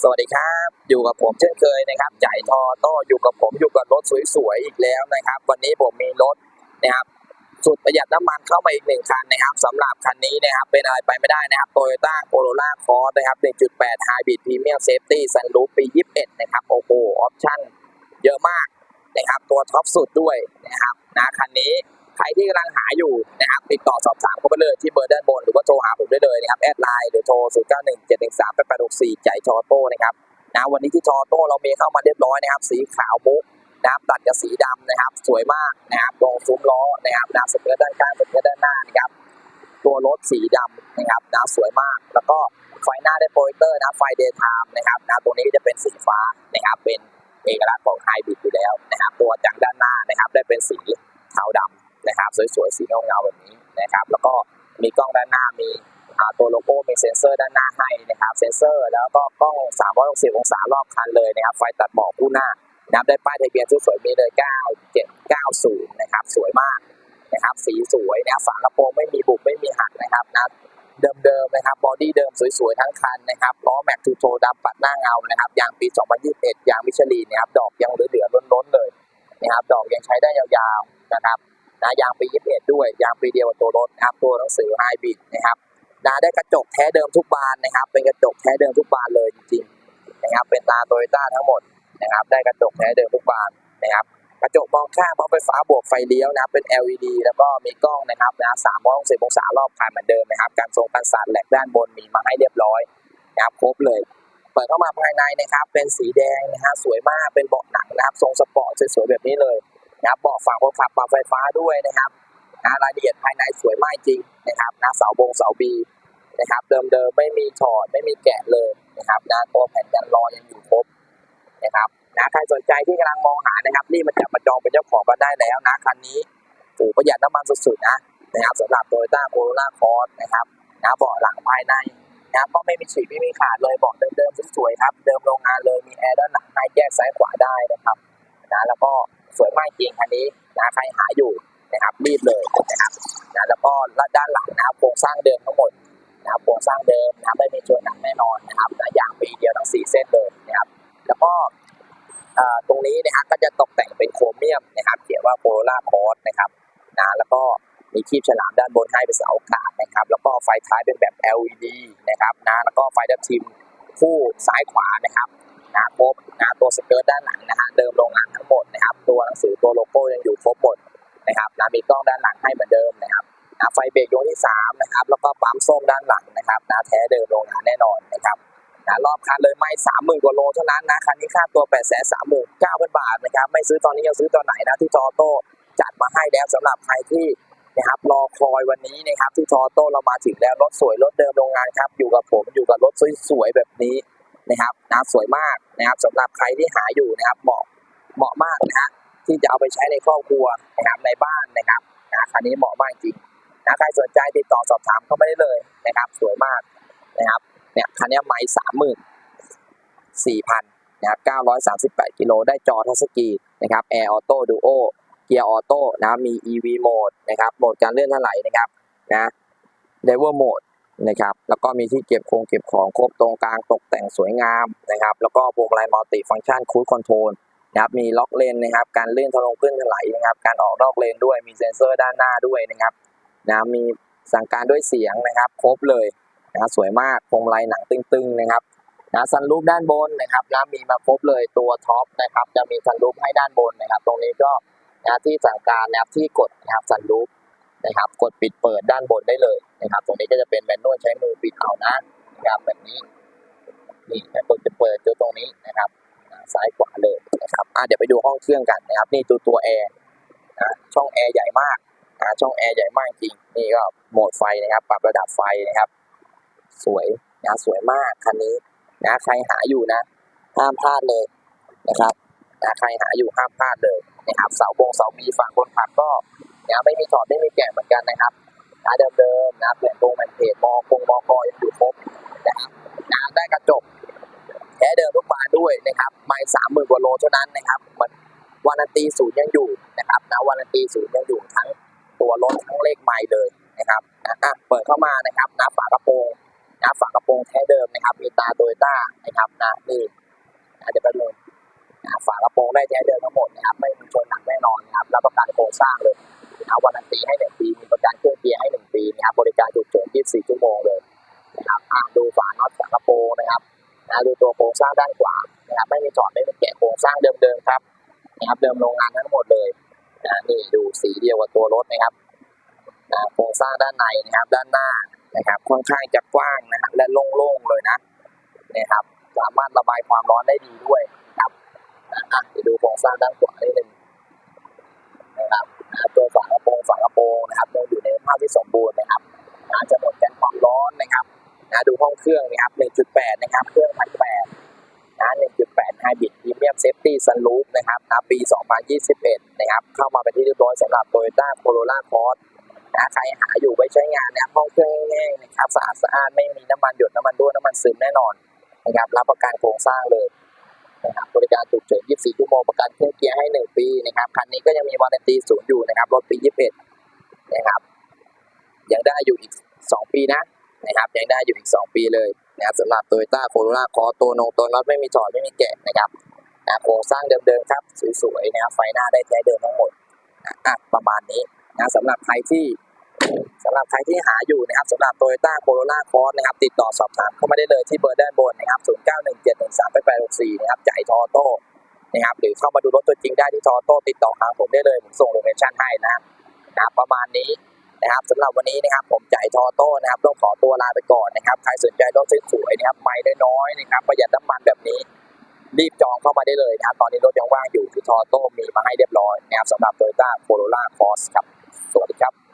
สวัสดีครับ อยู่กับผมเช่นเคยนะครับจ่ายทอโต้อยู่กับผมอยู่กับรถสวยๆอีกแล้วนะครับ วันนี้ผมมีรถนะครับสุดประหยัดน้ำมันเข้ามาอีกหนึ่งคันนะครับสำหรับคันนี้นะครับเป็นอะไรไปไม่ได้นะครับ Toyota Corolla Cross นะครับ1.8 Hybrid Premium Safety Sunroof ปี 21 นะครับโอ้โหออปชั่นเยอะมากนะครับตัวท็อปสุดด้วยนะครับนะคันนี้ ใครที่กำลังหาอยู่นะครับติดต่อสอบถามเข้ามาเลยที่เบอร์ด้านบน หรือว่าโทรหาผมได้เลยนะครับแอดไลน์หรือโทร 0 9 1 7 1 3 8 8 6 4 ใจทอโต้นะครับนะวันนี้ที่ทอโต้เรามีเข้ามาเรียบร้อยนะครับ สีขาวมุกนะครับตัดกับสีดำนะครับ สวยมากนะครับตรงซุ้มล้อนะครับนะสเกิร์ด้านข้างสเกิร์ด้านหน้านะครับตัวรถสีดำนะครับนะสวยมาก แล้วก็ไฟหน้าได้โปรเจคเตอร์นะไฟเดย์ไทม์นะครับนะตรงนี้ก็จะเป็นสีฟ้านะครับเป็นเอกลักษณ์ของไฮบริดอยู่แล้วนะครับ ตัวจากด้านหน้านะครับได้เป็นสีเทาดำ นะครับสวยๆสีเงาๆแบบนี้นะครับ แล้วก็มีกล้องด้านหน้ามีตัวโลโก้มีเซ็นเซอร์ด้านหน้าให้นะครับ เซ็นเซอร์ แล้วก็กล้อง 360 องศารอบคันเลยนะครับ ไฟตัดหมอกคู่หน้านะครับ ได้ป้ายทะเบียนสวยๆมีเลย9790 นะครับ สวยมากนะครับ สีสวยนะฝากระโปรงไม่มีบุบไม่มีหักนะครับนะเดิมๆนะครับบอดี้เดิมสวยๆทั้งคันนะครับล้อแม็กทูโทดำปัดหน้าเงานะครับยางปี 2021ยางมิชลินนะครับดอกยังเหลือๆล้นๆเลยนะครับดอกยังใช้ได้ยาวๆนะครับ นะยางปี 21 ด้วย ยางปีเดียวกับตัวรถนะครับตัวหนังสือไฮบริดนะครับนะได้กระจกแท้เดิมทุกบานนะครับ เป็นกระจกแท้เดิมทุกบานเลยจริงๆนะครับ เป็นตาโตโยต้าทั้งหมดนะครับ ได้กระจกแท้เดิมทุกบานนะครับ กระจกมองข้างพร้อมไฟฟ้าบวกไฟเลี้ยวนะครับเป็น LED แล้วก็มีกล้องนะครับนะ360องศารอบคันเหมือนเดิมนะครับ การทรงการสั่นแหลกด้านบนมีมาให้เรียบร้อยนะครับครบเลยเปิดเข้ามาภายในนะครับ เป็นสีแดงนะฮะสวยมากเป็นเบาะหนังนะครับ ทรงสปอร์ตสวยๆแบบนี้เลย นะครับเบาะฝั่งคนขับปรับไฟฟ้าด้วยนะครับนะรายละเอียดภายในสวยมากจริงนะครับนะเสาบงเสาบีนะครับ เดิมๆไม่มีถอดไม่มีแกะเลยนะครับนะตัวแผ่นกันรอยังอยู่ครบนะครับนะใครสนใจที่กำลังมองหานะครับรีบมาจับมาจองเป็นเจ้าของกันได้แล้วนะคันนี้โอ้ประหยัดน้ำมันสุดๆนะนะครับสำหรับ Toyota Corolla Cross นะครับนะเบาะหลังภายในนะก็ไม่มีฉีกไม่มีขาดเลยเบาะเดิมๆสวยๆครับ เดิมโรงงานเลยมีแอร์ด้านหลังให้แยกซ้ายขวาได้นะครับนะแล้วก็ สวยมากจริงคันนี้นะใครหาอยู่นะครับรีบเลยนะครับนะแล้วก็ด้านหลังนะครับโครงสร้างเดิมทั้งหมดนะครับโครงสร้างเดิมนะไม่มีชนหนักแน่นอนนะครับนะอย่างปีเดียวทั้งสี่เส้นเลยนะครับแล้วก็เอ่อตรงนี้นะครับก็จะตกแต่งเป็นโครเมียมนะครับเขียนว่าโ o ล่าคอร์สนะครับนะแล้วก็มีคีบฉลามด้านบนให้เป็นเสาอากาศนะครับ แล้วก็ไฟท้ายเป็นแบบ LED นะครับนะแล้วก็ไฟดับทิมคู่ซ้ายขวานะครับ นะครบนะตัวสเกิร์ตด้านหลังนะฮะเดิมโรงงานทั้งหมดนะครับ ตัวหนังสือตัวโลโก้ยังอยู่ครบหมดนะครับนะมีกล้องด้านหลังให้เหมือนเดิมนะครับนะไฟเบรกดวงที่3นะครับแล้วก็ปั๊มส้มด้านหลังนะครับนะแท้เดิมโรงงานแน่นอนนะครับนะรอบคันเลยไม่สามหมื่นกว่าโลเท่านั้นนะคันนี้ค่าตัว8ปดแสนสามหมื่นเก้าพันบาทนะครับไม่ซื้อตอนนี้ยังซื้อตอนไหนนะที่ทอโต้จัดมาให้แล้วสำหรับใครที่นะครับรอคอยวันนี้นะครับที่ทอโต้เรามาถึงแล้วรถสวยรถเดิมโรงงานครับอยู่กับผมอยู่กับรถสวยๆแบบนี้ นะครับนะสวยมากนะครับสำหรับใครที่หาอยู่นะครับเหมาะเหมาะมากนะฮะที่จะเอาไปใช้ในครอบครัวนะครับในบ้านนะครับนะคันนี้เหมาะมากจริงนะใครสนใจติดต่อสอบถามเข้ามาได้เลยนะครับ สวยมากนะครับเนี่ยคันนี้ไม่สามหมื่นสี่พันนะครับเก้าร้อยสามสิบแปดกิโลได้จอทัชสกรีนนะครับแอร์ออโต้ดูโอเกียร์ออโต้นะมี EV โหมดนะครับโหมดการเลื่อนถลายนะครับนะเดเวอร์โหมด นะครับ แล้วก็มีที่เก็บโครงเก็บของครบตรงกลางตกแต่งสวยงามนะครับ แล้วก็พวงมาลัยมัลติฟังก์ชันคูดคอนโทรลนะครับ มีล็อกเลนนะครับ การลื่นทะลงขึ้นถลายนะครับ การออกนอกเลนด้วย มีเซ็นเซอร์ด้านหน้าด้วยนะครับนะมีสั่งการด้วยเสียงนะครับ ครบเลยนะสวยมากพวงมาลัยหนังตึงๆนะครับนะซันรูปด้านบนนะครับนะมีมาครบเลยตัวท็อปนะครับ จะมีซันรูปให้ด้านบนนะครับ ตรงนี้ก็นะที่สั่งการนะครับที่กดนะครับซันรูปนะครับ กดปิดเปิดด้านบนได้เลย นะครับ ตรงนี้ก็จะเป็นแมนนวลใช้มือปิดเอานะนะครับแบบนี้นี่กดจะเปิดตัวตรงนี้นะครับซ้ายขวาเลยนะครับอะเดี๋ยวไปดูห้องเครื่องกันนะครับ นี่ตัวตัวแอร์นะช่องแอร์ใหญ่มากนะช่องแอร์ใหญ่มากจริงนี่ก็โหมดไฟนะครับ ปรับระดับไฟนะครับ สวยนะสวยมากคันนี้นะใครหาอยู่นะห้ามพลาดเลยนะครับนะใครหาอยู่ห้ามพลาดเลยนะครับเสาบงเสาบีฝั่งคนขับก็นะไม่มีถอดไม่มีแกะเหมือนกันนะครับ นะเดิมๆนะเปลี่ยนตรงแมนเพจมอคงมอกอยังอยู่ครบนะครับนะได้กระจกแท้เดิมทุกบาด้วยนะครับไม่สามหมื่นกว่าโลเท่านั้นนะครับมันวารันตีศูนย์ยังอยู่นะครับนะวารันตีศูนย์ยังอยู่ทั้งตัวรถทั้งเลขไมล์เลยนะครับนะอะเปิดเข้ามานะครับนะฝากระโปรงนะฝากระโปรงแท้เดิมนะครับมีตาโตโยต้านะครับนะนี่อาจจะเป็นเลยนะฝากระโปรงได้แท้เดิมทั้งหมดนะครับไม่มีชนหนักแน่นอนนะครับรับประกันโครงสร้างเลย นะวันตีให้หนึ่งปี มีประกันเครื่องเกียร์ให้หนึ่งปีนะครับบริการฉุกเฉิน24ชั่วโมงเลยนะครับอะดูฝาน็อตฝากระโปรงนะครับนะดูตัวโครงสร้างด้านขวานะครับไม่มีจอดไม่มีแกะโครงสร้างเดิมๆครับนะครับเดิมโรงงานทั้งหมดเลยนะนี่ดูสีเดียวกับตัวรถนะครับนะโครงสร้างด้านในนะครับด้านหน้านะครับค่อนข้างจะกว้างนะครับและโล่งๆเลยนะนะครับสามารถระบายความร้อนได้ดีด้วยนะครับอะเดี๋ยวดูโครงสร้างด้านขวานิดนึงนะครับ นะตัวฝากระโปรงฝากระโปรงนะครับยังอยู่ในสภาพที่สมบูรณ์นะครับนะจะหมดกันความร้อนนะครับนะดูห้องเครื่องนะครับ 1.8 นะครับ เครื่องพันแปดนะ1.8 Hybrid Premium Safety Sunroof นะครับนะปี 2021 นะครับ เข้ามาเป็นที่เรียบร้อยสำหรับ Toyota Corolla Cross นะใครหาอยู่ไว้ใช้งานนะครับห้องเครื่องแห้งๆนะครับสะอาดสะอาดไม่มีน้ำมันหยดน้ำมันรั่วน้ำมันซึมแน่นอนนะครับรับประกันโครงสร้างเลย นะครับบริการฉุกเฉิน 24 ชั่วโมงประกันเครื่องเกียร์ให้ 1 ปีนะครับคันนี้ก็ยังมีวารันตีศูนย์อยู่นะครับรถปี 21 นะครับ ยังได้อยู่อีก 2 ปีนะนะครับยังได้อยู่อีก 2 ปีเลยนะครับสำหรับ Toyota Corolla Cross ตัวโนตัวน็อตไม่มีถอดไม่มีแกะนะครับนะโครงสร้างเดิมๆครับสวยๆนะครับไฟหน้าได้แท้เดิมทั้งหมดนะอะประมาณนี้นะสำหรับใครที่ สำหรับใครที่หาอยู่นะครับสำหรับ Toyota Corolla Cross นะครับติดต่อสอบถามเข้ามาได้เลยที่เบอร์ด้านบนนะครับ0917138864นะครับจ่ายทอโต้นะครับหรือเข้ามาดูรถตัวจริงได้ที่ทอโต้ติดต่อทางผมได้เลยผมส่งโลเคชั่นให้นะครับประมาณนี้นะครับสำหรับวันนี้นะครับผมจ่ายทอโต้นะครับต้องขอตัวลาไปก่อนนะครับใครสนใจรถสวยๆนะครับไม่ได้น้อยๆนะครับประหยัดน้ำมันแบบนี้รีบจองเข้ามาได้เลยนะครับ ตอนนี้รถยังว่างอยู่ที่ทอโต้มีมาให้เรียบร้อยนะครับสำหรับ Toyota Corolla Cross ครับ สวัสดีครับ